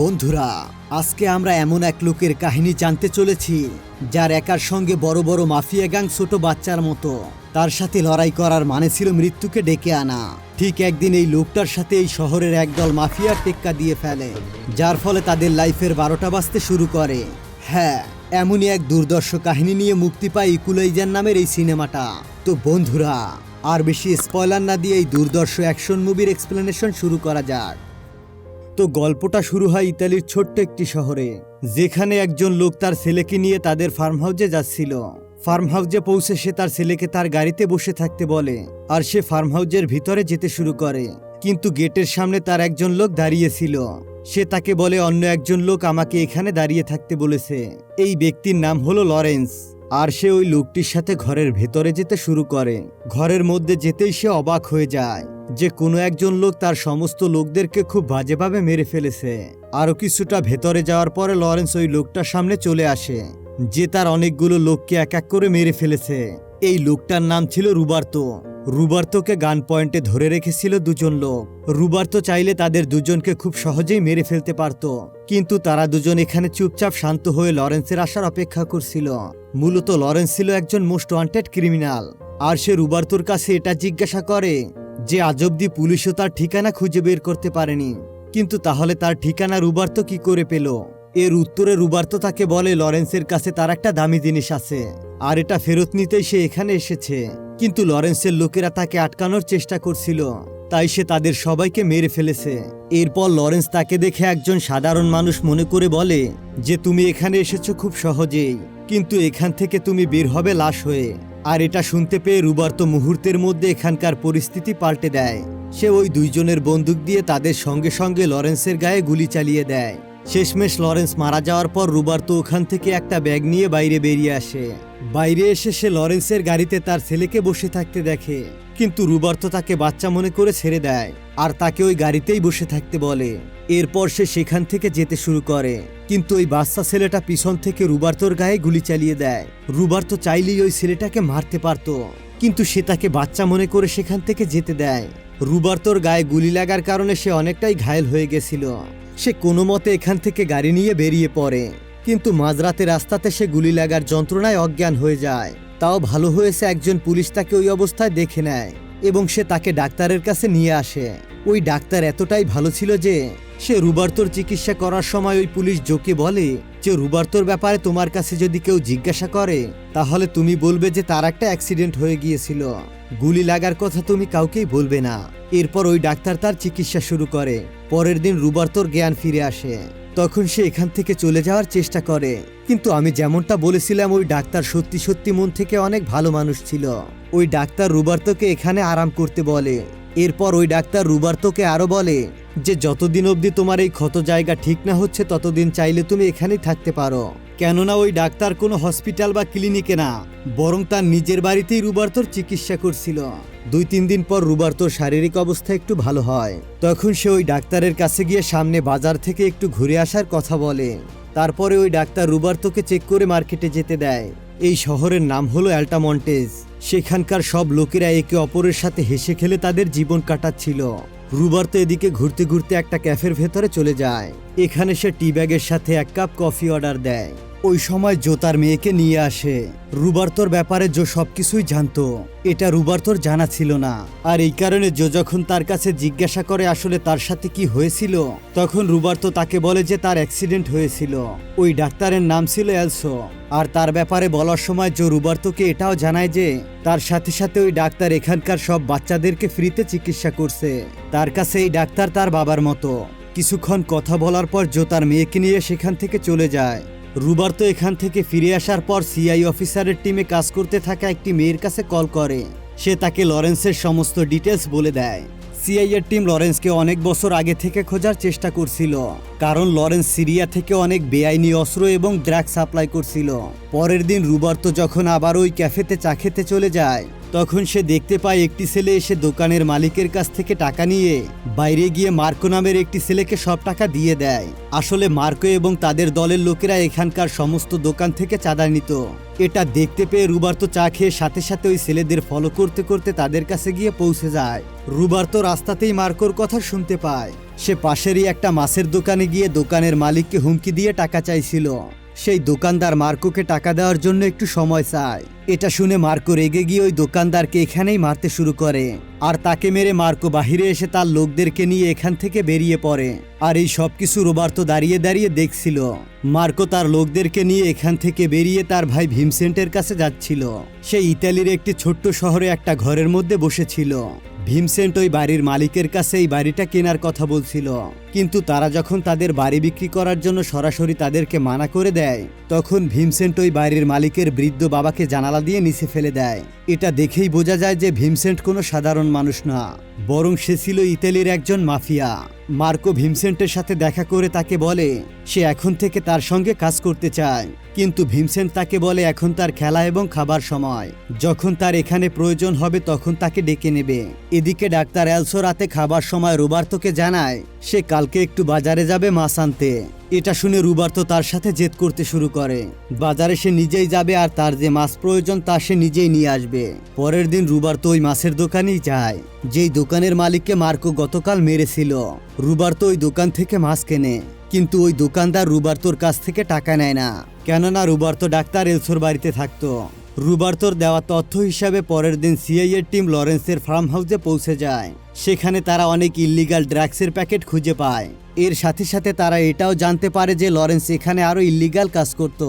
বন্ধুরা, আজকে আমরা এমন এক লোকের কাহিনী জানতে চলেছি, যার একার সঙ্গে বড় বড় মাফিয়া গ্যাং ছোট বাচ্চার মতো। তার সাথে লড়াই করার মানে ছিল মৃত্যুকে ডেকে আনা। ঠিক একদিন এই লোকটার সাথে এই শহরের একদল মাফিয়ার টেক্কা দিয়ে ফেলে, যার ফলে তাদের লাইফের বারোটা বাজতে শুরু করে। হ্যাঁ এমনই এক দুর্দর্শ কাহিনী নিয়ে মুক্তি পায় ইকুলাইজার নামের এই সিনেমাটা। তো বন্ধুরা, আর বেশি স্পয়লার না দিয়ে এই দুর্দর্শ অ্যাকশন মুভির এক্সপ্লেনেশন শুরু করা যাক। তো গল্পটা শুরু হয় ইতালির ছোট্ট একটি শহরে, যেখানে একজন লোক তার ছেলেকে নিয়ে তাদের ফার্ম হাউসে যাচ্ছিল। ফার্ম হাউসে পৌঁছে সে তার ছেলেকে তার গাড়িতে বসে থাকতে বলে আর সে ফার্ম হাউসের ভিতরে যেতে শুরু করে। কিন্তু গেটের সামনে তার একজন লোক দাঁড়িয়েছিল সে তাকে বলে, অন্য একজন লোক আমাকে এখানে দাঁড়িয়ে থাকতে বলেছে। এই ব্যক্তির নাম হলো লরেন্স। আর সে ওই লোকটির সাথে ঘরের ভেতরে যেতে শুরু করে। ঘরের মধ্যে যেতেই সে অবাক হয়ে যায়। যে কোনো একজন লোক তার সমস্ত লোকদেরকে খুব বাজেভাবে মেরে ফেলেছে। আরও কিছুটা ভেতরে যাওয়ার পরে লরেন্স ওই লোকটার সামনে চলে আসে, যে তার অনেকগুলো লোককে এক এক করে মেরে ফেলেছে। এই লোকটার নাম ছিল রুবার্তো। রুবার্তোকে গান পয়েন্টে ধরে রেখেছিল দুজন লোক। রুবার্তো চাইলে তাদের দুজনকে খুব সহজেই মেরে ফেলতে পারত। কিন্তু তারা দুজন এখানে চুপচাপ শান্ত হয়ে লরেন্সের আসার অপেক্ষা করছিল। মূলত লরেন্স ছিল একজন মোস্ট ওয়ান্টেড ক্রিমিনাল। আর সে রুবার্তোর কাছে এটা জিজ্ঞাসা করে যে আজ অব্দি পুলিশও তার ঠিকানা খুঁজে বের করতে পারেনি। কিন্তু তাহলে তার ঠিকানা রুবার্তো কি করে পেল? এর উত্তরে রুবার্তো তাকে বলে লরেন্সের কাছে তার একটা দামি জিনিস আছে। আর এটা ফেরত নিতেই সে এখানে এসেছে। কিন্তু লরেন্সের লোকেরা তাকে আটকানোর চেষ্টা করছিল। তাই সে তাদের সবাইকে মেরে ফেলেছে। এরপর লরেন্স তাকে দেখে একজন সাধারণ মানুষ মনে করে বলে যে, তুমি এখানে এসেছ খুব সহজেই। কিন্তু এখান থেকে তুমি বের হবে লাশ হয়ে। আর এটা শুনতে পেয়ে রুবার্ত মুহূর্তের মধ্যে এখানকার পরিস্থিতি পাল্টে দেয়। সে ওই দুইজনের বন্দুক দিয়ে তাদের সঙ্গে সঙ্গে লরেন্সের গায়ে গুলি চালিয়ে দেয়। শেষমেশ লরেন্স মারা যাওয়ার পর রুবার্তো ওখান থেকে একটা ব্যাগ নিয়ে বাইরে বেরিয়ে আসে। বাইরে এসে সে লরেন্সের গাড়িতে তার ছেলেকে বসে থাকতে দেখে। কিন্তু রুবার্তো তাকে বাচ্চা মনে করে ছেড়ে দেয় আর তাকে ওই গাড়িতেই বসে থাকতে বলে। এরপর সে সেখান থেকে যেতে শুরু করে। কিন্তু ওই বাচ্চা ছেলেটা পিছন থেকে রুবার্তোর গায়ে গুলি চালিয়ে দেয়। রুবার্তো চাইলেই ওই ছেলেটাকে মারতে পারত। কিন্তু সে তাকে বাচ্চা মনে করে সেখান থেকে যেতে দেয়। রুবার্তোর গায়ে গুলি লাগার কারণে সে অনেকটাই ঘায়েল হয়ে গেছিল। সে কোনো মতে এখান থেকে গাড়ি নিয়ে বেরিয়ে পড়ে। কিন্তু মাঝরাতে রাস্তাতে সে গুলি লাগার যন্ত্রণায় অজ্ঞান হয়ে যায়। তাও ভালো হয়েছে একজন পুলিশ তাকে ওই অবস্থায় দেখে নেয় এবং সে তাকে ডাক্তারের কাছে নিয়ে আসে। ওই ডাক্তার এতটাই ভালো ছিল যে, সে রুবার্তোর চিকিৎসা করার সময় ওই পুলিশ জোকে বলে যে, রুবার্তোর ব্যাপারে তোমার কাছে যদি কেউ জিজ্ঞাসা করে, তাহলে তুমি বলবে যে, তার একটা অ্যাক্সিডেন্ট হয়ে গিয়েছিল। গুলি লাগার কথা তুমি কাউকেই বলবে না। এরপর ওই ডাক্তার তার চিকিৎসা শুরু করে। পরের দিন রুবার্তোর জ্ঞান ফিরে আসে। তখন সে এখান থেকে চলে যাওয়ার চেষ্টা করে। কিন্তু আমি যেমনটা বলেছিলাম, ওই ডাক্তার সত্যি সত্যি মন থেকে অনেক ভালো মানুষ ছিল। ওই ডাক্তার রুবার্তোকে এখানে আরাম করতে বলে। এরপর ওই ডাক্তার রুবার্তোকে আরও বলে যে, যতদিন অবধি তোমার এই ক্ষত জায়গা ঠিক না হচ্ছে, ততদিন চাইলে তুমি এখানেই থাকতে পারো। কেননা ওই ডাক্তার কোনো হসপিটাল বা ক্লিনিকে না, বরং তার নিজের বাড়িতেই রুবার্তোর চিকিৎসা করছিল। দুই তিন দিন পর রুবার্তোর শারীরিক অবস্থা একটু ভালো হয়। তখন সে ওই ডাক্তারের কাছে গিয়ে সামনে বাজার থেকে একটু ঘুরে আসার কথা বলে। তারপরে ওই ডাক্তার রুবার্তোকে চেক করে মার্কেটে যেতে দেয়। এই শহরের নাম হলো অ্যাল্টামন্টেজ। সেখানকার সব লোকেরা একে অপরের সাথে হেসে খেলে তাদের জীবন কাটাচ্ছিল। রুবার্তো এদিকে ঘুরতে ঘুরতে একটা ক্যাফের ভেতরে চলে যায়। এখানে সে টি ব্যাগের সাথে এক কাপ কফি অর্ডার দেয়। ওই সময় জোতার মেয়েকে নিয়ে আসে। রুবার্তোর ব্যাপারে জো সবকিছুই জানতো। এটা রুবার্তোর জানা ছিল না। আর এই কারণে জো যখন তার কাছে জিজ্ঞাসা করে আসলে তার সাথে কি হয়েছিল, তখন রুবার্তো তাকে বলে যে তার অ্যাক্সিডেন্ট হয়েছিল। ওই ডাক্তারের নাম ছিল এলসো। আর তার ব্যাপারে বলার সময় জো রুবার্তোকে এটাও জানায় যে, তার সাথে সাথে ওই ডাক্তার এখানকার সব বাচ্চাদেরকে ফ্রিতে চিকিৎসা করছে। তার কাছে এই ডাক্তার তার বাবার মতো। কিছুক্ষণ কথা বলার পর জো তার মেয়েকে নিয়ে সেখান থেকে চলে যায়। রুবার্তো এখান থেকে ফিরে আসার পর সিআই অফিসারের টিমে কাজ করতে থাকা একটি মেয়ের কাছে কল করে। সে তাকে লরেন্সের সমস্ত ডিটেলস বলে দেয়। সিআই এর টিম লরেন্সকে অনেক বছর আগে থেকে খোঁজার চেষ্টা করছিল, কারণ লরেন্স সিরিয়া থেকে অনেক বেআইনি অস্ত্র এবং ড্রাগ সাপ্লাই করছিল। পরের দিন রুবার্তো যখন আবার ওই ক্যাফেতে চা খেতে চলে যায় তখন সে দেখতে পায় একটি ছেলে এসে দোকানের মালিকের কাছ থেকে টাকা নিয়ে বাইরে গিয়ে মার্কো নামের একটি ছেলেকে সব টাকা দিয়ে দেয়। আসলে মার্কো এবং তাদের দলের লোকেরা এখানকার সমস্ত দোকান থেকে চাঁদা নিত। এটা দেখতে পেয়ে রুবার্তো চা খেয়ে সাথে সাথে ওই ছেলেদের ফলো করতে করতে তাদের কাছে গিয়ে পৌঁছে যায়। রুবার্তো রাস্তাতেই মার্কোর কথা শুনতে পায়। সে পাশেরই একটা মাছের দোকানে গিয়ে দোকানের মালিককে হুমকি দিয়ে টাকা চাইছিল। সেই দোকানদার মার্কোকে টাকা দেওয়ার জন্য একটু সময় চায়। এটা শুনে মার্কো রেগে গিয়ে ওই দোকানদারকে এখানেই মারতে শুরু করে। আর তাকে মেরে মার্কো বাহিরে এসে তার লোকদেরকে নিয়ে এখান থেকে বেরিয়ে পড়ে। আর এই সব কিছু রোবার্তো দাঁড়িয়ে দাঁড়িয়ে দেখছিল। মার্কো তার লোকদেরকে নিয়ে এখান থেকে বেরিয়ে তার ভাই ভীমসেন্টের কাছে যাচ্ছিল। সে ইতালির একটি ছোট্ট শহরে একটা ঘরের মধ্যে বসেছিল। ভীমসেন্ট ওই বাড়ির মালিকের কাছে এই বাড়িটা কেনার কথা বলছিল। কিন্তু তারা যখন তাদের বাড়ি বিক্রি করার জন্য সরাসরি তাদেরকে মানা করে দেয়, তখন ভীমসেন্ট ওই বাড়ির মালিকের বৃদ্ধ বাবাকে জানালা দিয়ে নিচে ফেলে দেয়। এটা দেখেই বোঝা যায় যে ভীমসেন্ট কোনো সাধারণ মানুষ না, বরং সে ছিল ইতালির একজন মাফিয়া। মার্কো ভীমসেন্টের সাথে দেখা করে তাকে বলে, সে এখন থেকে তার সঙ্গে কাজ করতে চায়। কিন্তু ভীমসেন তাকে বলে, এখন তার খেলা এবং খাবার সময়। যখন তার এখানে প্রয়োজন হবে, তখন তাকে ডেকে নেবে। এদিকে ডাক্তার অ্যালসো রাতে খাবার সময় রোবার্তোকে জানায়, সে কালকে একটু বাজারে যাবে মাছ আনতে। এটা শুনে রুবার্তো তার সাথে জেদ করতে শুরু করে। বাজারে সে নিজেই যাবে আর তার যে মাছ প্রয়োজন, তা সে নিজেই নিয়ে আসবে। পরের দিন রুবার্তো ওই মাছের দোকানেই যায়। যেই দোকানের মালিককে মার্কো গতকাল মেরেছিল। রুবার্তো ওই দোকান থেকে মাছ কেনে। কিন্তু ওই দোকানদার রুবার্তোর কাছ থেকে টাকা নেয় না। কেননা রুবার্তো ডাক্তার এলসোর বাড়িতে থাকত। রুবার্তোর দেওয়া তথ্য হিসাবে পরের দিন সিআইএর টিম লরেন্সের ফার্ম হাউসে পৌঁছে যায়। সেখানে তারা অনেক ইল্লিগাল ড্রাগসের প্যাকেট খুঁজে পায়। এর সাথে সাথে তারা এটাও জানতে পারে যে লরেন্স এখানে আরও ইল্লিগাল কাজ করত।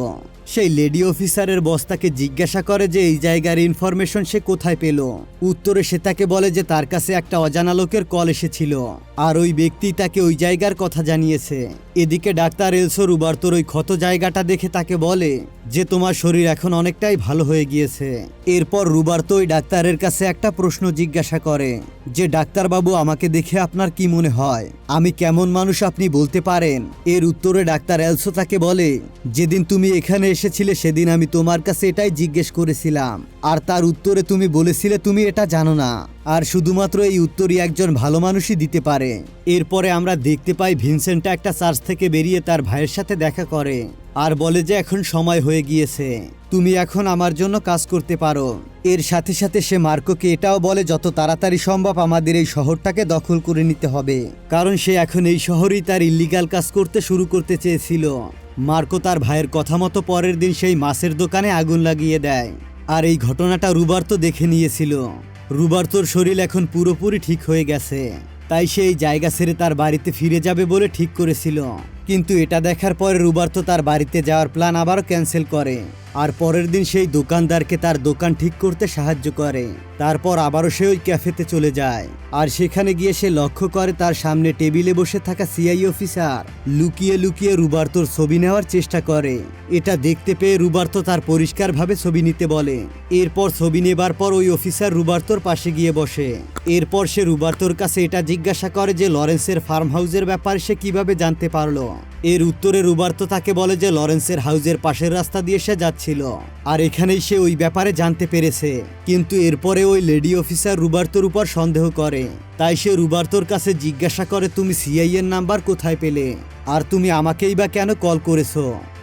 সেই লেডি অফিসারের বস্তাকে জিজ্ঞাসা করে যে এই জায়গার ইনফরমেশন সে কোথায় পেল। উত্তরে সে তাকে বলে যে তার কাছে একটা অজানা লোকের কল এসেছিল। আর ওই ব্যক্তি তাকে ওই জায়গার কথা জানিয়েছে। এদিকে ডাক্তার এলসো রুবার্তোর ওই ক্ষত জায়গাটা দেখে তাকে বলে যে তোমার শরীর এখন অনেকটাই ভালো হয়ে গিয়েছে। এরপর রুবার্তো ওই ডাক্তারের কাছে একটা প্রশ্ন জিজ্ঞাসা করে যে, ডাক্তারবাবু, আমাকে দেখে আপনার কি মনে হয়? আমি কেমন মানুষ আপনি বলতে পারেন? এর উত্তরে ডাক্তার এলসো তাকে বলে, যেদিন তুমি এখানে এসেছিলে সেদিন আমি তোমার কাছে এটাই জিজ্ঞেস করেছিলাম। আর তার উত্তরে তুমি বলেছিলে, তুমি এটা জানো না। আর শুধুমাত্র এই উত্তরই একজন ভালো মানুষই দিতে পারে। এরপরে আমরা দেখতে পাই ভিনসেন্টটা একটা চার্চ থেকে বেরিয়ে তার ভাইয়ের সাথে দেখা করে আর বলে যে, এখন সময় হয়ে গিয়েছে। তুমি এখন আমার জন্য কাজ করতে পারো। এর সাথে সাথে সে মার্কোকে এটাও বলে, যত তাড়াতাড়ি সম্ভব আমাদের এই শহরটাকে দখল করে নিতে হবে। কারণ সে এখন এই শহরেই তার ইল্লিগাল কাজ করতে শুরু করতে চেয়েছিল। মার্কো তার ভাইয়ের কথা মতো পরের দিন সেই মাছের দোকানে আগুন লাগিয়ে দেয়। আর এই ঘটনাটা রুবার্তো দেখে নিয়েছিল। রুবার্তোর শরীর এখন পুরোপুরি ঠিক হয়ে গেছে। তাই সেই জায়গা ছেড়ে তার বাড়িতে ফিরে যাবে বলে ঠিক করেছিল। কিন্তু এটা দেখার পরে রুবার্তো তার বাড়িতে যাওয়ার প্ল্যান আবারও ক্যান্সেল করে। আর পরের দিন সেই দোকানদারকে তার দোকান ঠিক করতে সাহায্য করে। তারপর আবারও সে ওই ক্যাফেতে চলে যায়। আর সেখানে গিয়ে সে লক্ষ্য করে তার সামনে টেবিলে বসে থাকা সিআই অফিসার লুকিয়ে লুকিয়ে রুবার্তোর ছবি নেওয়ার চেষ্টা করে। এটা দেখতে পেয়ে রুবার্তো তার পরিষ্কারভাবে ছবি নিতে বলে। এরপর ছবি নেবার পর ওই অফিসার রুবার্তোর পাশে গিয়ে বসে। এরপর সে রুবার্তোর কাছে এটা জিজ্ঞাসা করে যে লরেন্সের ফার্ম হাউসের ব্যাপারে সে কীভাবে জানতে পারল। এর উত্তরে রুবার্তো তাকে বলে যে লরেন্সের হাউজের পাশের রাস্তা দিয়ে সে যাচ্ছিল। আর এখানেই সে ওই ব্যাপারে জানতে পেরেছে। কিন্তু এরপরে ওই লেডি অফিসার রুবার্তোর উপর সন্দেহ করে। তাই সে রুবার্তোর কাছে জিজ্ঞাসা করে, তুমি সিআইএর নাম্বার কোথায় পেলে? আর তুমি আমাকেই বা কেন কল করেছ?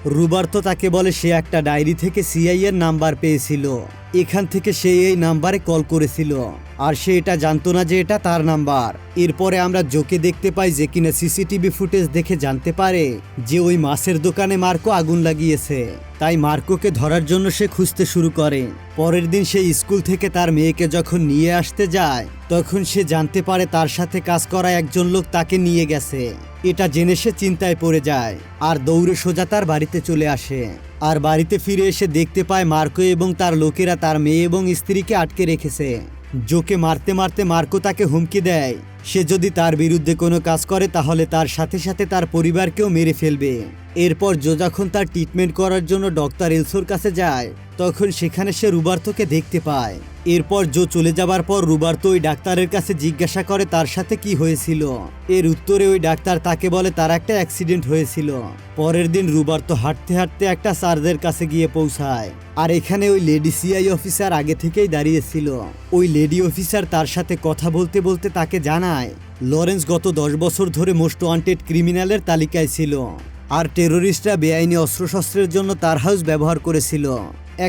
রুবার্তো তাকে বলে সে একটা ডায়েরি থেকে সিআইয়ের নাম্বার পেয়েছিল। এখান থেকে সে এই নাম্বারে কল করেছিল। আর সে এটা জানতো না যে এটা তার নাম্বার। এরপরে আমরা জোকে দেখতে পাই যে কিনা সিসিটিভি ফুটেজ দেখে জানতে পারে যে ওই মাছের দোকানে মার্কো আগুন লাগিয়েছে। তাই মার্কোকে ধরার জন্য সে খুঁজতে শুরু করে। পরের দিন সে স্কুল থেকে তার মেয়েকে যখন নিয়ে আসতে যায়, তখন সে জানতে পারে তার সাথে কাজ করা একজন লোক তাকে নিয়ে গেছে। এটা জেনে সে চিন্তায় পড়ে যায় আর দৌড়ে সোজা তার বাড়িতে চলে আসে। আর বাড়িতে ফিরে এসে দেখতে পায় মার্কো এবং তার লোকেরা তার মেয়ে এবং স্ত্রীকে আটকে রেখেছে। জোকে মারতে মারতে মার্কো তাকে হুমকি দেয়। সে যদি তার বিরুদ্ধে কোনো কাজ করে, তাহলে তার সাথে সাথে তার পরিবারকেও মেরে ফেলবে। এরপর জো যখন তার ট্রিটমেন্ট করার জন্য ডক্টর এলসোর কাছে যায়, তখন সেখানে সে রুবার্থকে দেখতে পায়। এরপর জো চলে যাবার পর রুবার্তো ওই ডাক্তারের কাছে জিজ্ঞাসা করে তার সাথে কি হয়েছিল। এর উত্তরে ওই ডাক্তার তাকে বলে তার একটা অ্যাক্সিডেন্ট হয়েছিল। পরের দিন রুবার্তো হাঁটতে হাঁটতে একটা চার্জের কাছে গিয়ে পৌঁছায়। আর এখানে ওই লেডি সিআই অফিসার আগে থেকেই দাঁড়িয়েছিল। ওই লেডি অফিসার তার সাথে কথা বলতে বলতে তাকে জানায়, লরেন্স গত দশ বছর ধরে মোস্ট ওয়ান্টেড ক্রিমিনালের তালিকায় ছিল। আর টেরোরিস্টরা বেআইনি অস্ত্রশস্ত্রের জন্য তার হাউস ব্যবহার করেছিল।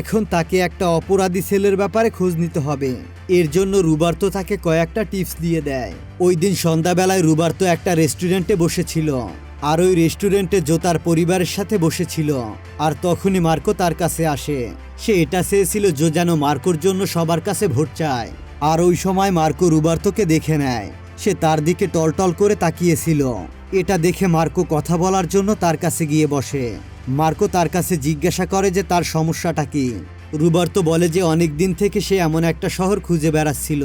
এখন তাকে একটা অপরাধী সেলের ব্যাপারে খোঁজ নিতে হবে। এর জন্য রুবার্তো তাকে কয়েকটা টিপস দিয়ে দেয়। ওই দিন সন্ধ্যাবেলায় রুবার্তো একটা রেস্টুরেন্টে বসেছিল। আর ওই রেস্টুরেন্টে জো তার পরিবারের সাথে বসেছিল। আর তখনই মার্কো তার কাছে আসে। সে এটা চেয়েছিল জো যেন মার্কোর জন্য সবার কাছে ভোট চায়। আর ওই সময় মার্কো রুবার্তোকে দেখে নেয়। সে তার দিকে টলটল করে তাকিয়েছিল। এটা দেখে মার্কো কথা বলার জন্য তার কাছে গিয়ে বসে। মার্কো তার কাছে জিজ্ঞাসা করে যে তার সমস্যাটা কি। রুবার্তো বলে যে অনেক দিন থেকে সে এমন একটা শহর খুঁজে বেড়াচ্ছিল।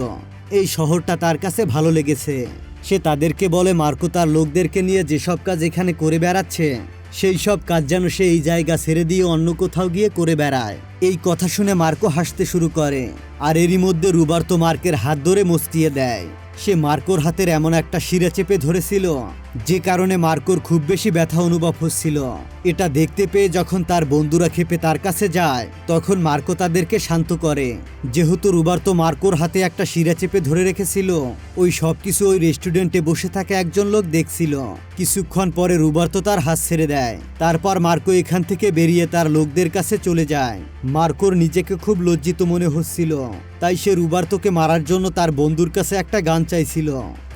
এই শহরটা তার কাছে ভালো লেগেছে। সে তাদেরকে বলে মার্কো তার লোকদেরকে নিয়ে যেসব কাজ এখানে করে বেড়াচ্ছে, সেই সব কাজ যেন সে এই জায়গা ছেড়ে দিয়ে অন্য কোথাও গিয়ে করে বেড়ায়। এই কথা শুনে মার্কো হাসতে শুরু করে, আর এরই মধ্যে রুবার্তো মার্কের হাত ধরে মস্তিয়ে দেয়। সে মার্কোর হাতের এমন একটা শিরা চেপে ধরেছিল, যে কারণে মার্কোর খুব বেশি ব্যথা অনুভব হচ্ছিল। এটা দেখতে পেয়ে যখন তার বন্ধুরা খেপে তার কাছে যায়, তখন মার্কো তাদেরকে শান্ত করে। যেহেতু রুবার্তো মার্কোর হাতে একটা শিরা চেপে ধরে রেখেছিল, ওই সব কিছু ওই রেস্টুরেন্টে বসে থাকা একজন লোক দেখছিল। কিছুক্ষণ পরে রুবার্তো তার হাত ছেড়ে দেয়। তারপর মার্কো এখান থেকে বেরিয়ে তার লোকদের কাছে চলে যায়। মার্কোর নিজেকে খুব লজ্জিত মনে হচ্ছিল, তাই সে রুবার্তোকে মারার জন্য তার বন্ধুর কাছে একটা গান চাইছিল,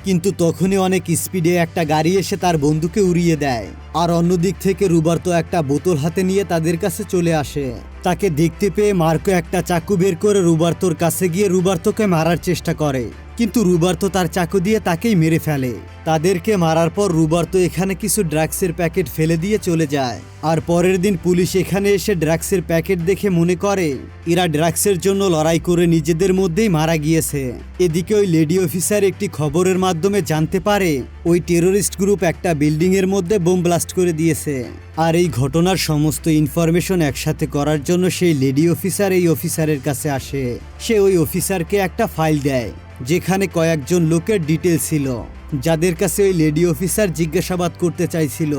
কিন্তু তখনই অনেক স্পিডে একটা গাড়ি এসে তার বন্ধুকে উড়িয়ে দেয়। আর অন্যদিক থেকে রুবার্তো একটা বোতল হাতে নিয়ে তাদের কাছে চলে আসে। তাকে দেখতে পেয়ে মার্কো একটা চাকু বের করে রুবার্তোর কাছে গিয়ে রুবার্তোকে মারার চেষ্টা করে। কিন্তু রুবার্তো তার চাকু দিয়ে তাকেই মেরে ফেলে। তাদেরকে মারার পর রুবার্তো এখানে কিছু ড্রাগসের প্যাকেট ফেলে দিয়ে চলে যায়। আর পরের দিন পুলিশ এখানে এসে ড্রাগসের প্যাকেট দেখে মনে করে, এরা ড্রাগসের জন্য লড়াই করে নিজেদের মধ্যেই মারা গিয়েছে। এদিকে ওই লেডি অফিসার একটি খবরের মাধ্যমে জানতে পারে, ওই টেরোরিস্ট গ্রুপ একটা বিল্ডিং এর মধ্যে বোম ব্লাস্ট করে দিয়েছে। আর এই ঘটনার সমস্ত ইনফরমেশন একসাথে করার জন্য সেই লেডি অফিসার এই অফিসারের কাছে আসে। সে ওই অফিসারকে একটা ফাইল দেয়। যেখানে কয়েকজন লোকের ডিটেল ছিল। যাদের কাছে ওই লেডি অফিসার জিজ্ঞাসাবাদ করতে চাইছিল।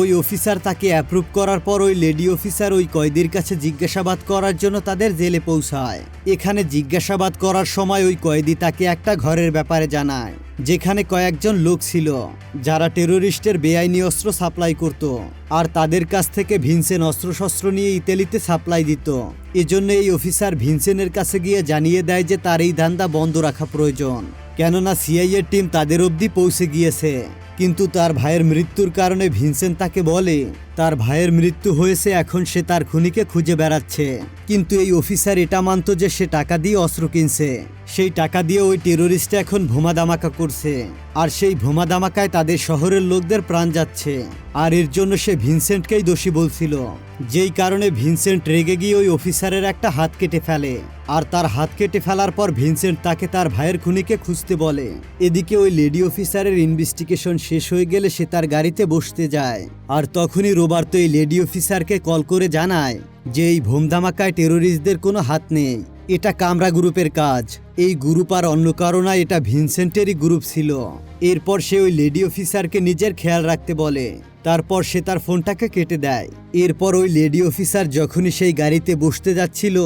ওই অফিসার তাকে অ্যাপ্রুভ করার পর ওই লেডি অফিসার ওই কয়েদির কাছে জিজ্ঞাসাবাদ করার জন্য তাদের জেলে পৌঁছায়। এখানে জিজ্ঞাসাবাদ করার সময় ওই কয়েদি তাকে একটা ঘরের ব্যাপারে জানায়, যেখানে কয়েকজন লোক ছিল, যারা টেরোরিস্টের বেআইনি অস্ত্র সাপ্লাই করত, আর তাদের কাছ থেকে ভিনসেন অস্ত্রশস্ত্র নিয়ে ইতালিতে সাপ্লাই দিত। এজন্য এই অফিসার ভিনসেনের কাছে গিয়ে জানিয়ে দেয় যে তার এই ধান্দা বন্ধ রাখা প্রয়োজন। কেননা সিআইএর টিম তাদের অবধি পৌঁছে গিয়েছে। কিন্তু তার ভাইয়ের মৃত্যুর কারণে ভিনসেন তাকে বলে, তার ভাইয়ের মৃত্যু হয়েছে, এখন সে তার খুনিকে খুঁজে বেড়াচ্ছে। কিন্তু এই অফিসার এটা মানত যে সে টাকা দিয়ে অস্ত্র কিনছে। সেই টাকা দিয়ে ওই টেরোরিস্ট এখন ভোমা দামাকা করছে। আর সেই ভোমা দামাকায় তাদের শহরের লোকদের প্রাণ যাচ্ছে। আর এর জন্য সে ভিনসেন্টকেই দোষী বলছিল। যেই কারণে ভিনসেন্ট রেগে গিয়ে ওই অফিসারের একটা হাত কেটে ফেলে। আর তার হাত কেটে ফেলার পর ভিনসেন্ট তাকে তার ভাইয়ের খুনিকে খুঁজতে বলে। এদিকে ওই লেডি অফিসারের ইনভেস্টিগেশন শেষ হয়ে গেলে সে তার গাড়িতে বসতে যায়। আর তখনই রোবার্তো এই লেডি অফিসারকে কল করে জানায় যে এই ভোমধামাকায় টেরোরিস্টদের কোনো হাত নেই। এটা কামরা গ্রুপের কাজ। এই গ্রুপ আর অন্য কারণা এটা ভিনসেন্টেরই গ্রুপ ছিল। এরপর সে ওই লেডি অফিসারকে নিজের খেয়াল রাখতে বলে। তারপর সে তার ফোনটাকে কেটে দেয়। এরপর ওই লেডি অফিসার যখনই সেই গাড়িতে বসতে যাচ্ছিল,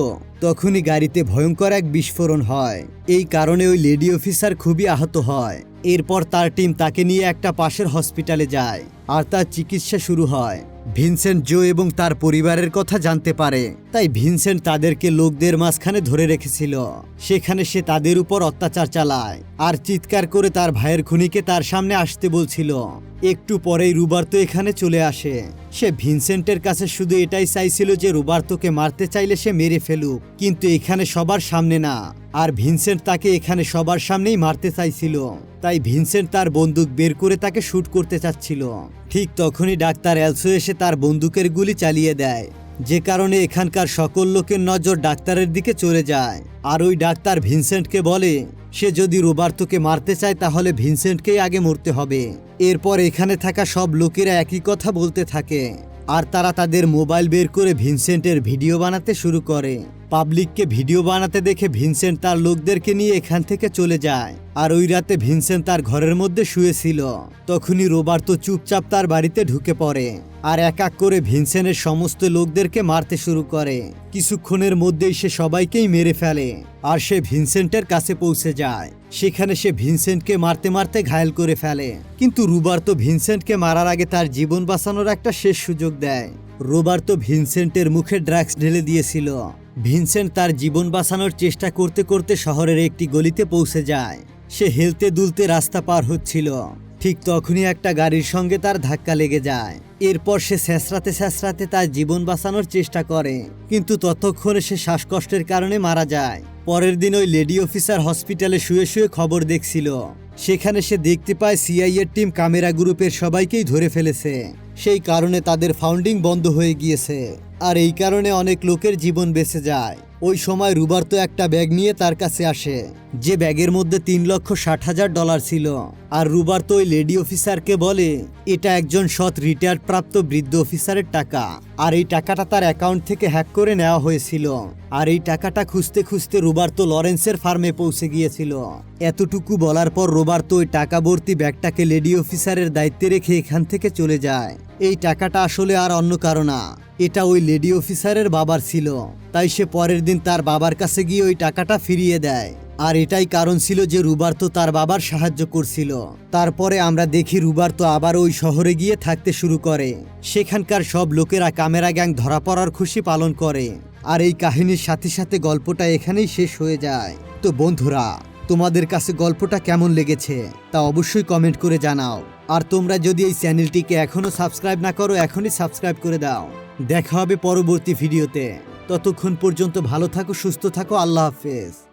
তখনই গাড়িতে ভয়ঙ্কর এক বিস্ফোরণ হয়। এই কারণে ওই লেডি অফিসার খুবই আহত হয়। এরপর তার টিম তাকে নিয়ে একটা পাশের হসপিটালে যায়, আর তার চিকিৎসা শুরু হয়। ভিনসেন্ট জো এবং তার পরিবারের কথা জানতে পারে। তাই ভিনসেন্ট তাদেরকে লোকদের মাঝখানে ধরে রেখেছিল। সেখানে সে তাদের উপর অত্যাচার চালায় আর চিৎকার করে তার ভাইয়ের খুনিকে তার সামনে আসতে বলছিল। একটু পরেই রুবার্তো এখানে চলে আসে। সে ভিনসেন্টের কাছে শুধু এটাই চাইছিল যে রুবার্তোকে মারতে চাইলে সে মেরে ফেলুক, কিন্তু এখানে সবার সামনে না। আর ভিনসেন্ট তাকে এখানে সবার সামনেই মারতে চাইছিল। তাই ভিনসেন্ট তার বন্দুক বের করে তাকে শ্যুট করতে চাচ্ছিল। ঠিক তখনই ডাক্তার অ্যালসো এসে তার বন্দুকের গুলি চালিয়ে দেয়। যে কারণে এখানকার সকল লোকের নজর ডাক্তারের দিকে চলে যায়। আর ওই ডাক্তার ভিনসেন্টকে বলে, সে যদি রোবার্তোকে মারতে চায়, তাহলে ভিনসেন্টকেই আগে মরতে হবে। এরপর এখানে থাকা সব লোকেরা একই কথা বলতে থাকে। আর তারা তাদের মোবাইল বের করে ভিনসেন্টের ভিডিও বানাতে শুরু করে। পাবলিককে ভিডিও বানাতে দেখে ভিনসেন্ট তার লোকদেরকে নিয়ে এখান থেকে চলে যায়। আর ওই রাতে ভিনসেন্ট তার ঘরের মধ্যে শুয়েছিল। তখনই রোবার্তো চুপচাপ তার বাড়িতে ঢুকে পড়ে। আর এক এক করে ভিনসেনের সমস্ত লোকদেরকে মারতে শুরু করে। কিছুক্ষণের মধ্যেই সে সবাইকেই মেরে ফেলে। আর সে ভিনসেন্টের কাছে পৌঁছে যায়। সেখানে সে ভিনসেন্টকে মারতে মারতে ঘায়েল করে ফেলে। কিন্তু রুবার্তো ভিনসেন্টকে মারার আগে তার জীবন বাঁচানোর একটা শেষ সুযোগ দেয়। রোবার্তো ভিনসেন্টের মুখে ড্রাগস ঢেলে দিয়েছিল। ভিনসেন্ট তার জীবন বাঁচানোর চেষ্টা করতে করতে শহরের একটি গলিতে পৌঁছে যায়। সে হেলতে দুলতে রাস্তা পার হচ্ছিল। ঠিক তখনই একটা গাড়ির সঙ্গে তার ধাক্কা লেগে যায়। এরপর সে স্যাঁচড়াতে স্যাঁচড়াতে তার জীবন বাঁচানোর চেষ্টা করে। কিন্তু ততক্ষণে সে শ্বাসকষ্টের কারণে মারা যায়। পরের দিন ওই লেডি অফিসার হসপিটালে শুয়ে শুয়ে খবর দেখছিল। সেখানে সে দেখতে পায় সিআইএর টিম কামেরা গ্রুপের সবাইকেই ধরে ফেলেছে। সেই কারণে তাদের ফাউন্ডিং বন্ধ হয়ে গিয়েছে। আর এই কারণে অনেক লোকের জীবন বেঁচে যায়। ওই সময় রুবার্তো একটা ব্যাগ নিয়ে তার কাছে আসে। যে ব্যাগের মধ্যে তিন লক্ষ ষাট হাজার ডলার ছিল। আর রুবার্তো ওই লেডি অফিসারকে বলে, এটা একজন সৎ রিটায়ার্ড প্রাপ্ত বৃদ্ধ অফিসারের টাকা। আর এই টাকাটা তার অ্যাকাউন্ট থেকে হ্যাক করে নেওয়া হয়েছিল। আর এই টাকাটা খুঁজতে খুঁজতে রোবার্তো লরেন্সের ফার্মে পৌঁছে গিয়েছিল। এতটুকু বলার পর রোবার্তো ওই টাকা ভর্তি ব্যাগটাকে লেডি অফিসারের দায়িত্বে রেখে এখান থেকে চলে যায়। এই টাকাটা আসলে আর অন্য কারও না। এটা ওই লেডি অফিসারের বাবার ছিল। তাই সে পরের দিন তার বাবার কাছে গিয়ে ওই টাকাটা ফিরিয়ে দেয়। আর এটাই কারণ ছিল যে রুবার্তো তার বাবার সাহায্য করছিল। তারপরে আমরা দেখি রুবার্তো আবার ওই শহরে গিয়ে থাকতে শুরু করে। সেখানকার সব লোকেরা ক্যামেরা গ্যাং ধরা পড়ার খুশি পালন করে। আর এই কাহিনীর সাথে সাথে গল্পটা এখানেই শেষ হয়ে যায়। তো বন্ধুরা, তোমাদের কাছে গল্পটা কেমন লেগেছে তা অবশ্যই কমেন্ট করে জানাও। আর তোমরা যদি এই চ্যানেলটিকে এখনও সাবস্ক্রাইব না করো, এখনই সাবস্ক্রাইব করে দাও। দেখা হবে পরবর্তী ভিডিওতে। ততক্ষণ পর্যন্ত ভালো থাকো, সুস্থ থাকো, আল্লাহ হাফেজ।